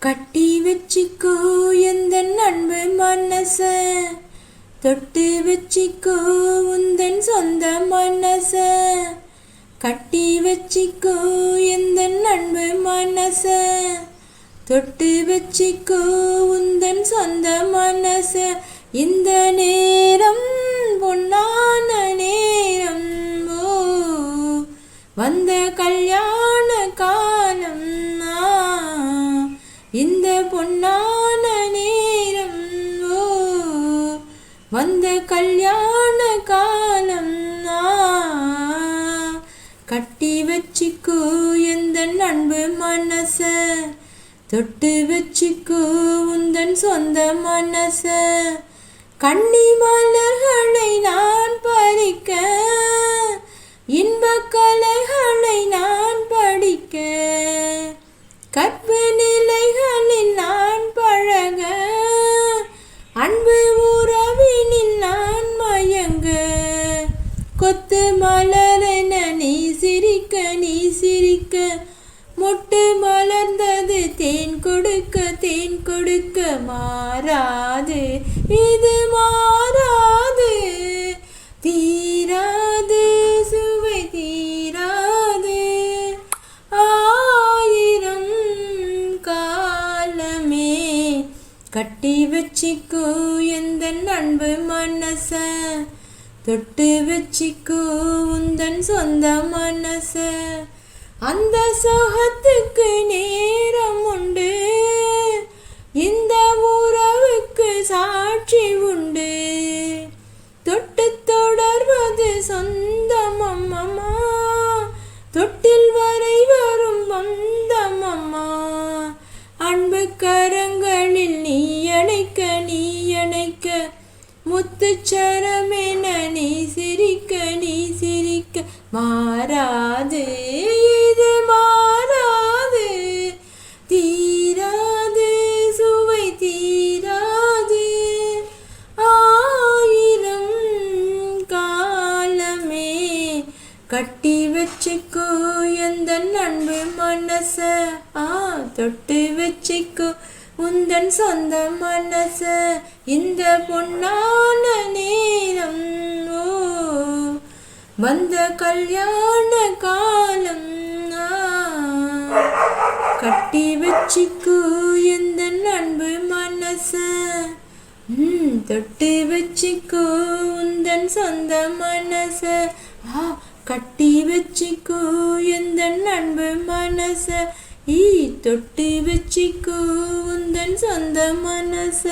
கட்டி வச்சிக்கோ எந்த அன்பு மனச. தொட்டு வச்சிக்கோ உந்தன் சொந்த மனச. கட்டி வச்சிக்கோ எந்த அன்பு மனச. தொட்டு வச்சிக்கோ உந்தன் சொந்த மனச. இந்த நேரம் பொன்னான நேரம் வந்த கல்யாண கா இந்த பொன்னான நேரம் ஓ வந்த கல்யாண காலம் ஆ, கட்டி வச்சிக்கோ எந்த அன்பு மனச தொட்டு வச்சிக்கோ உந்தன் சொந்த மனச. கண்ணி மலர்களை நான் அன்பு உறவினில் நான் மயங்க. கொத்து மலரென நீ சிரிக்க நீ சிரிக்க. மொட்டு மலர்ந்தது தேன் கொடுக்க தேன் கொடுக்க மாறாது. இது மாறாது. கட்டி வச்சிக்கோ எந்த அன்பு மனச? தொட்டு வச்சிக்கோ உந்தன் சொந்த மனச? அந்த சோகத்துக்கு நீ மாறாது இது மாறாது? தீராது சுவை தீராது. ஆயிரம் காலமே கட்டி வச்சுக்கோ எந்த அன்பு மனச? ஆ தொட்டு வச்சுக்கோ உந்தன் சொந்த மனச. இந்த பொன்னான நேரம் வந்த கல்யாண காலம் கட்டி வச்சிக்கோ எந்த அன்பு மனச? ம், தொட்டு வச்சிக்கோ உந்தன் சொந்த மனச. கட்டி வச்சிக்கோ எந்த அன்பு மனச? ஈ தொட்டு வச்சிக்கோ உந்தன் சொந்த மனச.